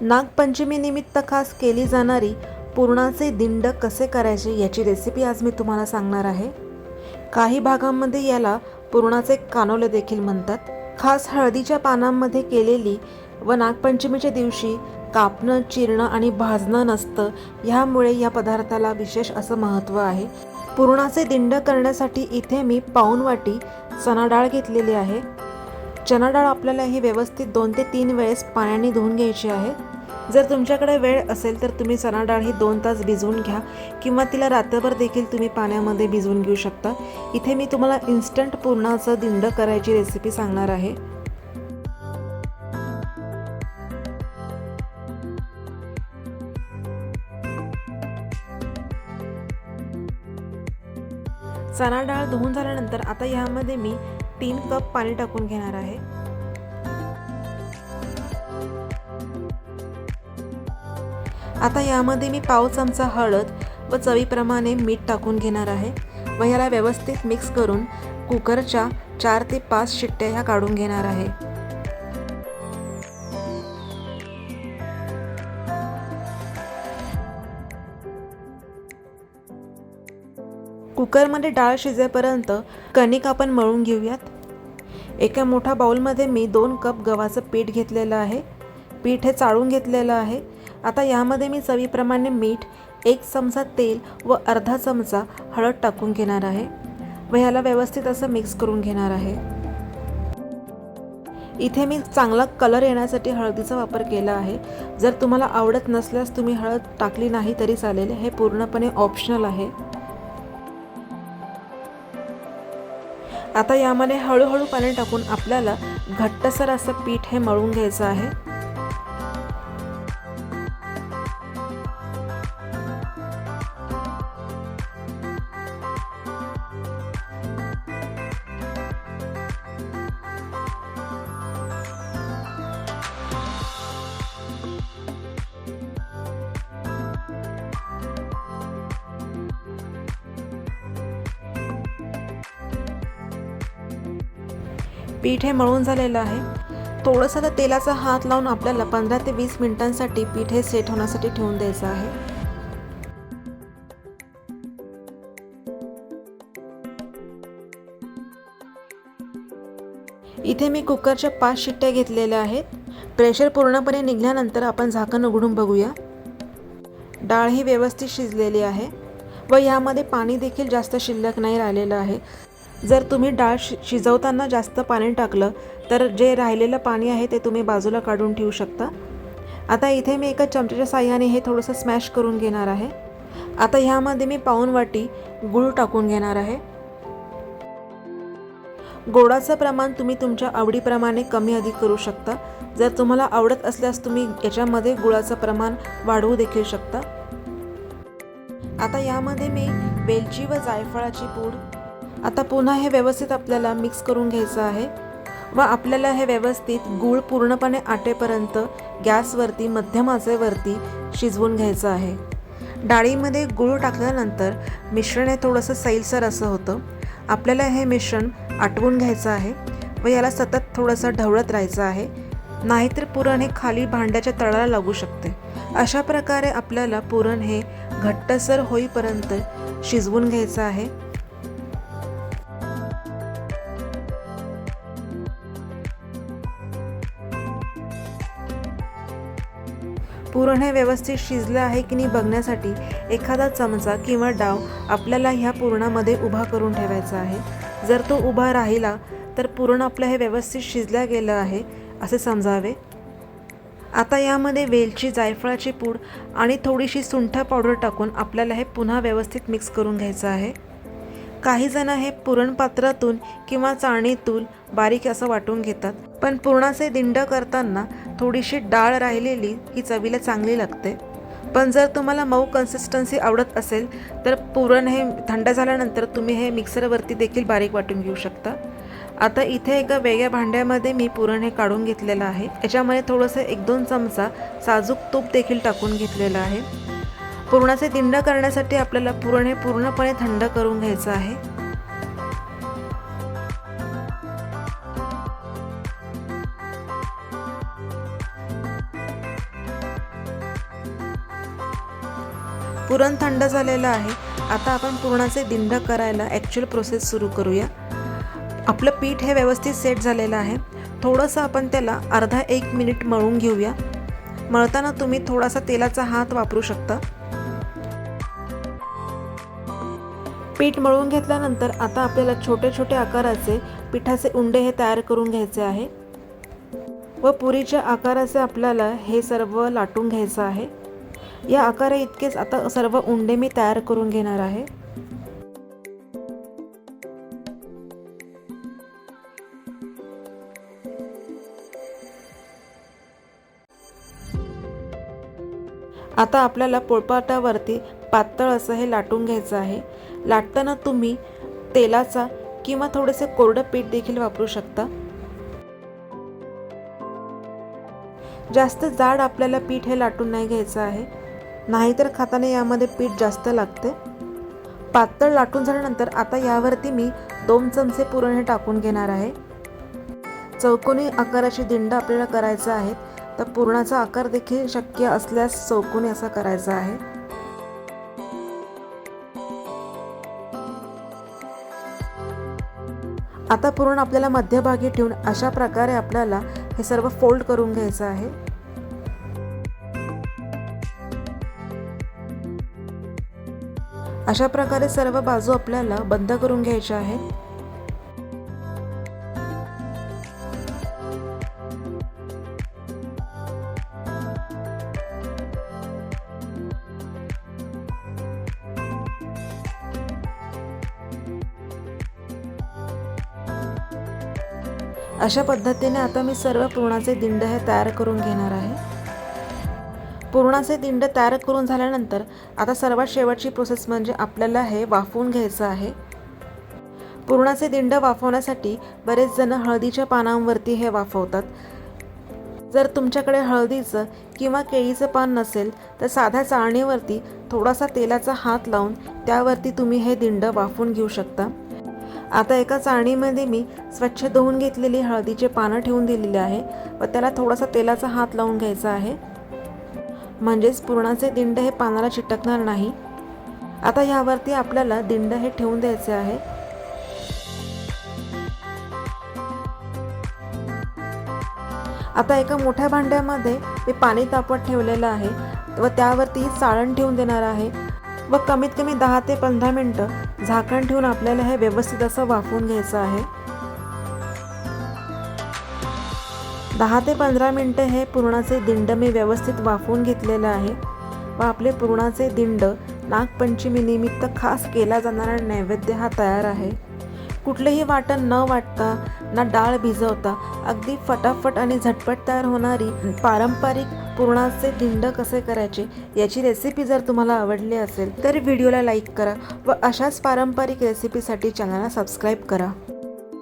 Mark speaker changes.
Speaker 1: नागपंचमीनिमित्त खास केली जाणारी पुरणाचे दिंड कसे करायचे याची रेसिपी आज मी तुम्हाला सांगणार आहे. काही भागांमध्ये याला पुरणाचे कानोले देखील म्हणतात. खास हळदीच्या पानांमध्ये केलेली व नागपंचमीच्या दिवशी कापणं चिरणं आणि भाजणं नसतं ह्यामुळे या पदार्थाला विशेष असं महत्त्व आहे. पुरणाचे दिंड करण्यासाठी इथे मी पाऊण वाटी चणा डाळ घेतलेली आहे. चणा डाळ आपल्याला ही व्यवस्थित दोन ते तीन वेळेस पाण्याने धुवून घ्यायची आहे. जर तुमच्याकडे वेळ असेल तर तुम्ही चणा डाळ ही दोन तास भिजवून घ्या किंवा तिला रात्रभर देखील तुम्ही पाण्यामध्ये भिजवून घेऊ शकता. इथे मी तुम्हाला इन्स्टंट पुरणाचं दिंड करायची रेसिपी सांगणार आहे. चणा डाळ धुवून झाल्यानंतर आता यामध्ये मी तीन कप पाणी टाकून घेणार आहे. आता यामध्ये मी पाव चमचा हळद व चवीप्रमाणे मीठ टाकून घेणार आहे व ह्याला व्यवस्थित मिक्स करून कुकरच्या चार ते पाच शिट्ट्या ह्या काढून घेणार आहे. कुकरमध्ये डाळ शिजेपर्यंत कणिक आपण मळून घेऊयात. एका मोठ्या बाउलमध्ये मी दोन कप गव्हाचं पीठ घेतलेलं आहे. पीठ हे चाळून घेतलेलं आहे. आता यामध्ये मी चवीप्रमाणे मीठ एक चमचा तेल व अर्धा चमचा हळद टाकून घेणार आहे व ह्याला व्यवस्थित असं मिक्स करून घेणार आहे. इथे मी चांगला कलर येण्यासाठी हळदीचा वापर केला आहे. जर तुम्हाला आवडत नसल्यास तुम्ही हळद टाकली नाही तरी चालेल. हे पूर्णपणे ऑप्शनल आहे. आता यामध्ये हळूहळू पाणी टाकून आपल्याला घट्टसर असं पीठ हे मळून घ्यायचं आहे. पीठ हे मळून झालेलं आहे. थोडंसं तर तेलाचा हात लावून आपल्याला पंधरा ते वीस मिनिटांसाठी पीठ हे सेट होण्यासाठी ठेवून द्यायचं आहे. इथे मी कुकरच्या पाच शिट्ट्या घेतलेल्या आहेत. प्रेशर पूर्णपणे निघाल्यानंतर आपण झाकण उघडून बघूया. डाळ ही व्यवस्थित शिजलेली आहे व यामध्ये पाणी देखील जास्त शिल्लक नाही राहिलेलं आहे. जर तुम्ही डाळ शि शिजवताना जास्त पाणी टाकलं तर जे राहिलेलं पाणी आहे ते तुम्ही बाजूला काढून ठेवू शकता. आता इथे मी एका चमच्याच्या साह्याने हे थोडंसं स्मॅश करून घेणार आहे. आता ह्यामध्ये मी पाऊन वाटी गूळ टाकून घेणार आहे. गोडाचं प्रमाण तुम्ही तुमच्या आवडीप्रमाणे कमी अधिक करू शकता. जर तुम्हाला आवडत असल्यास तुम्ही याच्यामध्ये गुळाचं प्रमाण वाढवू देखील शकता. आता यामध्ये मी वेलची व जायफळाची पूड आता पुन्हा हे व्यवस्थित आपल्याला मिक्स करून घ्यायचं आहे. व आपल्याला हे व्यवस्थित गूळ पूर्णपणे आटेपर्यंत गॅसवरती मध्यम आचेवरती शिजवून घ्यायचं आहे. डाळीमध्ये गूळ टाकल्यानंतर मिश्रण हे थोडंसं सैलसर असं होतं. आपल्याला हे मिश्रण आटवून घ्यायचं आहे व याला सतत थोडंसं ढवळत राहायचं आहे. नाहीतर पुरण हे खाली भांड्याच्या तळाला लागू शकते. अशा प्रकारे आपल्याला पुरण हे घट्टसर होईपर्यंत शिजवून घ्यायचं आहे. पुरण हे व्यवस्थित शिजलं आहे की नाही बघण्यासाठी एखादा चमचा किंवा डाव आपल्याला ह्या पुरणामध्ये उभा करून ठेवायचा आहे. जर तो उभा राहिला तर पुरण आपलं हे व्यवस्थित शिजलं गेलं आहे असे समजावे. आता यामध्ये वेलची जायफळाची पूड आणि थोडीशी सुंठ पावडर टाकून आपल्याला हे पुन्हा व्यवस्थित मिक्स करून घ्यायचं आहे. काही जण हे पुरणपात्रातून किंवा चाळणीतून बारीक असं वाटून घेतात पण पुरणाचे दिंड करताना थोडीशी डाळ राहिलेली ही चवीला चांगली लागते. पण जर तुम्हाला मऊ कन्सिस्टन्सी आवडत असेल तर पुरण हे थंड झाल्यानंतर तुम्ही हे मिक्सरवरती देखील बारीक वाटून घेऊ शकता. आता इथे एका वेगळ्या भांड्यामध्ये मी पुरण हे काढून घेतलेलं आहे. याच्यामध्ये थोडंसं एक दोन चमचा साजूक तूप देखील टाकून घेतलेलं आहे. पुरणाचे दिंड करण्यासाठी आपल्याला पुरण हे पूर्णपणे थंड करून घ्यायचं आहे. पुरण थंड झालेलं आहे. आता आपण पुरणाचे दिंड करायला ॲक्च्युअल प्रोसेस सुरू करूया. आपलं पीठ हे व्यवस्थित सेट झालेलं आहे. थोडंसं आपण त्याला अर्धा एक मिनिट मळून घेऊया. मळताना तुम्ही थोडासा तेलाचा हात वापरू शकता. पीठ मळून घेतल्यानंतर आता आपल्याला छोटे छोटे आकाराचे पिठाचे उंडे हे तयार करून घ्यायचे आहे. व पुरीच्या आकाराचे आपल्याला हे सर्व लाटून घ्यायचं आहे. या आकारा इतकेच आता सर्व उंडे मी तयार करून घेणार आहे. आता आपल्याला पोळपाटावरती पातळ असं हे लाटून घ्यायचं आहे. लाटताना तुम्ही तेलाचा किंवा थोडेसे कोरडं पीठ देखील वापरू शकता. जास्त जाड आपल्याला पीठ हे लाटून नाही घ्यायचं आहे. नाहीतर खाताना यामध्ये पीठ जास्त लागते. पातळ लाटून झाल्यानंतर आता यावरती मी दोन चमचे पुरण हे टाकून घेणार आहे. चौकोनी आकाराची दिंड आपल्याला करायचं आहे. तर पुरणाचा आकार देखील शक्य असल्यास चौकोनी असा करायचा आहे. आता पुरण आपल्याला मध्यभागी ठेवून अशा प्रकारे आपल्याला हे सर्व फोल्ड करून घ्यायचं आहे. अशा प्रकारे सर्व बाजू आपल्याला बंद करून घ्यायच्या आहेत. अशा पद्धतीने आता मी सर्व पुरणाचे दिंड हे तयार करून घेणार आहे. पुरणाचे दिंड तयार करून झाल्यानंतर आता सर्वात शेवटची प्रोसेस म्हणजे आपल्याला हे वाफवून घ्यायचं आहे. पुरणाचे दिंड वाफवण्यासाठी बरेच जण हळदीच्या पानांवरती हे वाफवतात. जर तुमच्याकडे हळदीचं किंवा केळीचं पान नसेल तर साध्या चाळणीवरती थोडासा तेलाचा हात लावून त्यावरती तुम्ही हे दिंड वाफवून घेऊ शकता. आता एका चाळणीमध्ये मी स्वच्छ धुवून घेतलेली हळदीचे पानं ठेवून दिलेली आहे व त्याला थोडासा तेलाचा हात लावून घ्यायचा आहे. म्हणजेच पुरणाचे दिंड हे पानाला चिटकणार नाही. आता ह्यावरती आपल्याला दिंड हे ठेवून द्यायचे आहे. आता एका मोठ्या भांड्यामध्ये मी पाणी तापत ठेवलेलं आहे व त्यावरती चाळण ठेवून देणार आहे व कमीत कमी दहा ते पंधरा मिनटं झाकण ठेवून आपल्याला हे व्यवस्थित असं वाफवून घ्यायचं आहे. दहा ते पंधरा मिनटं हे पुरणाचे दिंड मी व्यवस्थित वाफवून घेतलेलं आहे व आपले पुरणाचे दिंड नागपंचमीनिमित्त खास केला जाणारा नैवेद्य हा तयार आहे. कुठलेही वाटण न वाटता ना डाळ भिजवता अगदी फटाफट आणि झटपट तयार होणारी पारंपरिक पुरणाचे दिंड कसे करायचे याची रेसिपी जर तुम्हाला आवडली असेल तर व्हिडिओला लाईक करा व अशाच पारंपरिक रेसिपीसाठी चॅनलला सबस्क्राईब करा.